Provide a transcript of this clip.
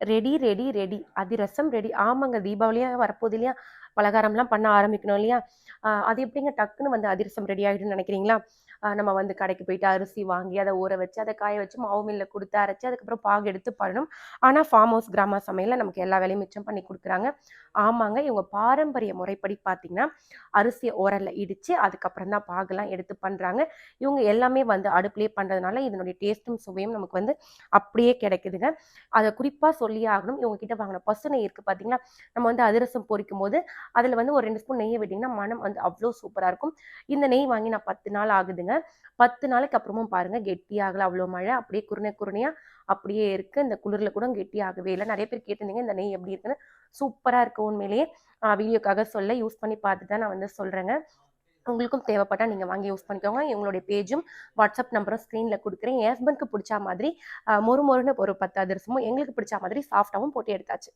Ready ready ready. Athirasam ready. ஆமாங்க தீபாவளியாக வரப்போகுது இல்லையா? பலகாரம்லாம் பண்ண ஆரம்பிக்கணும் இல்லையா? அது எப்படிங்க டக்குன்னு வந்து அதிரசம் ரெடி ஆகிடும்னு நினைக்கிறீங்களா? நம்ம வந்து கடைக்கு போயிட்டு அரிசி வாங்கி அதை ஊற வச்சு அதை காய வச்சு மாவு மில்ல கொடுத்து அரைச்சி அதுக்கப்புறம் பாகு எடுத்து பண்ணணும். ஆனால் ஃபார்ம் ஹவுஸ் கிராம சமையலில் நமக்கு எல்லா வேலையும் மிச்சம் பண்ணி கொடுக்குறாங்க. ஆமாங்க இவங்க பாரம்பரிய முறைப்படி பார்த்தீங்கன்னா அரிசியை உரல்ல இடித்து அதுக்கப்புறம் தான் பாகுலாம் எடுத்து பண்ணுறாங்க இவங்க எல்லாமே வந்து அடுப்புலேயே பண்ணுறதுனால இதனுடைய டேஸ்ட்டும் சுவையும் நமக்கு வந்து அப்படியே கிடைக்குதுங்க. அதை குறிப்பாக சொல்லியே ஆகணும். இவங்க கிட்ட வாங்கின பசு இருக்குது பார்த்தீங்கன்னா நம்ம வந்து அதிரசம் பொரிக்கும் போது அதில் வந்து ஒரு ரெண்டு ஸ்பூன் நெய்யை விட்டிங்கன்னா மனம் வந்து அவ்வளோ சூப்பராக இருக்கும். இந்த நெய் வாங்கி நான் பத்து நாள் ஆகுதுங்க. பத்து நாளைக்கு அப்புறமும் பாருங்கள் கெட்டியாகல அவ்வளோ மழை. அப்படியே குருணை குருணையாக அப்படியே இருக்குது இந்த குளிரில் கூட கெட்டியாகவே இல்லை. நிறைய பேர் கேட்டிருந்தீங்க இந்த நெய் எப்படி இருக்குன்னு. சூப்பராக இருக்குது உண்மையிலேயே. வீடியோக்காக சொல்ல யூஸ் பண்ணி பார்த்து தான் நான் வந்து சொல்கிறேங்க உங்களுக்கும் தேவைப்பட்டால் நீங்கள் வாங்கி யூஸ் பண்ணிக்கோங்க. எங்களுடைய பேஜும் வாட்ஸ்அப் நம்பரும் ஸ்க்ரீனில் கொடுக்குறேன். என் ஹஸ்பண்ட்க்கு பிடிச்ச மாதிரி மொறு மொறுன்னு ஒரு பத்து அதிரசமும் எங்களுக்கு பிடிச்ச மாதிரி சாஃப்டாகவும் போட்டு எடுத்தாச்சு.